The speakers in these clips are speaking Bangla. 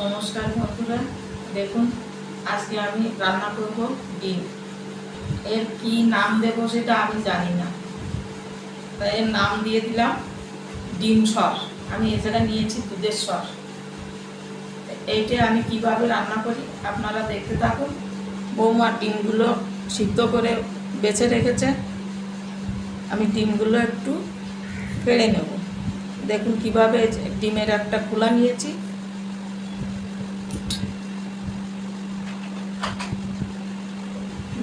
নমস্কার বন্ধুরা। দেখুন, আজকে আমি রান্না করব ডিম। এর কি নাম দেব সেটা আমি জানি না। তাই এর নাম দিয়ে দিলাম ডিম সর। আমি এ জায়গায় নিয়েছি দুধের সর। এইটা আমি কীভাবে রান্না করি আপনারা দেখতে থাকুন। বৌমা ডিমগুলো সিদ্ধ করে বেছে রেখেছে। আমি ডিমগুলো একটু পেড়ে নেব। দেখুন কীভাবে ডিমের একটা খোলা নিয়েছি।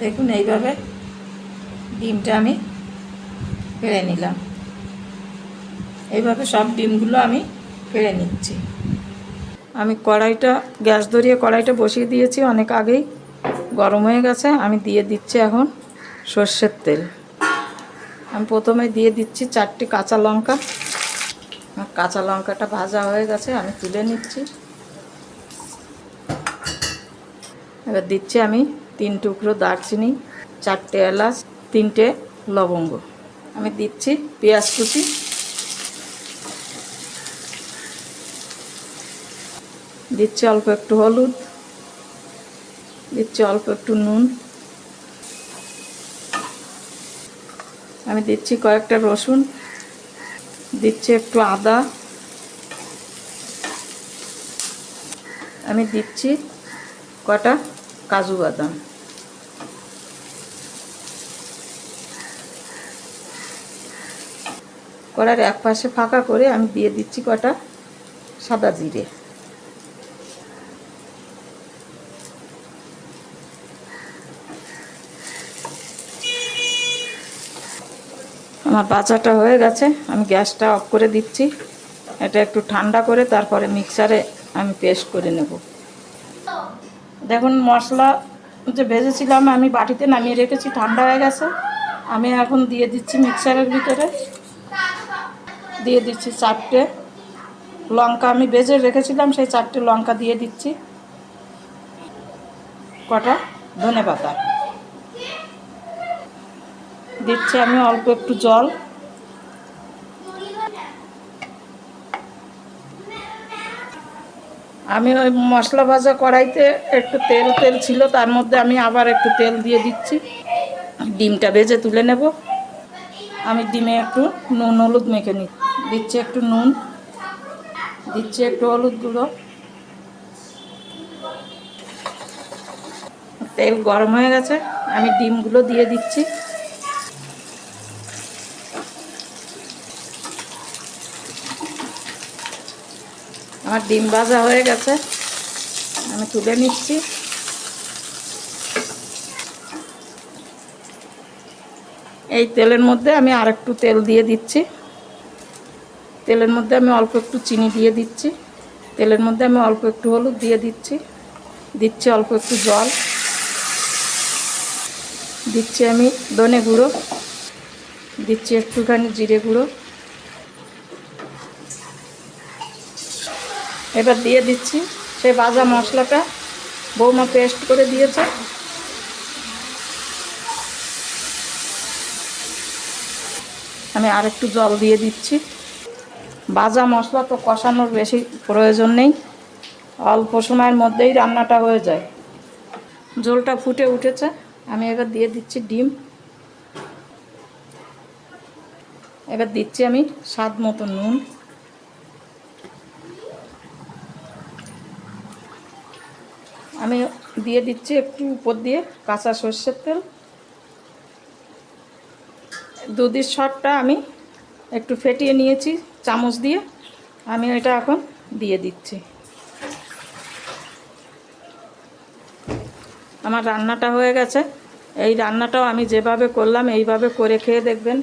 দেখুন, এইভাবে ডিমটা আমি পেড়ে নিলাম। এইভাবে সব ডিমগুলো আমি পেড়ে নিচ্ছি। আমি কড়াইটা, গ্যাস ধরিয়ে কড়াইটা বসিয়ে দিয়েছি, অনেক আগেই গরম হয়ে গেছে, আমি দিয়ে দিচ্ছি এখন সর্ষের তেল। আমি প্রথমে দিয়ে দিচ্ছি চারটি কাঁচা লঙ্কা। কাঁচা লঙ্কাটা ভাজা হয়ে গেছে, আমি তুলে নিচ্ছি। এবার দিচ্ছি আমি তিন টুকরো দারচিনি, চারটে এলাচ, তিনটে লবঙ্গ। আমি দিচ্ছি পেঁয়াজ কুচি। দিচ্ছি অল্প একটু হলুদ। দিচ্ছি অল্প একটু নুন। আমি দিচ্ছি কয়েকটা রসুন। দিচ্ছি একটু আদা। আমি দিচ্ছি কটা কাজু বাদাম। কড়ার এক পাশে ফাঁকা করে আমি দিয়ে দিচ্ছি কটা সাদা জিরে। আমার বাচাটা হয়ে গেছে, আমি গ্যাসটা অফ করে দিচ্ছি। এটা একটু ঠান্ডা করে তারপরে মিক্সারে আমি পেস্ট করে নেব। দেখুন, মশলা যে ভেজেছিলাম, আমি বাটিতে নামিয়ে রেখেছি, ঠান্ডা হয়ে গেছে। আমি এখন দিয়ে দিচ্ছি মিক্সারের ভিতরে। দিয়ে দিচ্ছি চারটে। লঙ্কা আমি ভেজে রেখেছিলাম, সেই চারটে লঙ্কা দিয়ে দিচ্ছি। কটা? ধনে পাতা। দিচ্ছি আমি অল্প একটু জল। আমি ওই মশলা ভাজা কড়াইতে একটু তেল তেল ছিল, তার মধ্যে আমি আবার একটু তেল দিয়ে দিচ্ছি। ডিমটা ভেজে তুলে নেব। আমি ডিমে একটু নুন, হলুদ মেখে নি। দিচ্ছি একটু নুন, দিচ্ছি একটু হলুদ গুঁড়ো। তেল গরম হয়ে গেছে, আমি ডিমগুলো দিয়ে দিচ্ছি। আমার ডিম ভাজা হয়ে গেছে, আমি তুলে নিচ্ছি। এই তেলের মধ্যে আমি আর একটু তেল দিয়ে দিচ্ছি। তেলের মধ্যে আমি অল্প একটু চিনি দিয়ে দিচ্ছি। তেলের মধ্যে আমি অল্প একটু হলুদ দিয়ে দিচ্ছি। দিচ্ছি অল্প একটু জল। দিচ্ছি আমি ধনে গুঁড়ো। দিচ্ছি একটুখানি জিরে গুঁড়ো। এবার দিয়ে দিচ্ছি সেই ভাজা মশলাটা। বৌমা পেস্ট করে দিয়েছে। আমি আর একটু জল দিয়ে দিচ্ছি। ভাজা মশলা তো কষানোর বেশি প্রয়োজন নেই। অল্প সময়ের মধ্যেই রান্নাটা হয়ে যায়। জলটা ফুটে উঠেছে। আমি এবার দিয়ে দিচ্ছি ডিম। এবার দিচ্ছি আমি স্বাদ মতো নুন। আমি দিয়ে দিচ্ছি একটু উপর দিয়ে কাঁচা সর্ষের তেল। দুধের শটটা আমি একটু ফেটিয়ে নিয়েছি, চামচ দিয়ে। আমি এটা এখন দিয়ে দিচ্ছি। আমার রান্নাটা হয়ে গেছে। এই রান্নাটাও আমি যেভাবে করলাম, এইভাবে করে খেয়ে দেখবেন।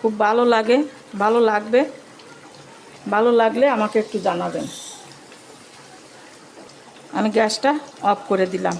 খুব ভালো লাগে, ভালো লাগবে। ভালো লাগলে আমাকে একটু জানাবেন। আমি গ্যাসটা অফ করে দিলাম।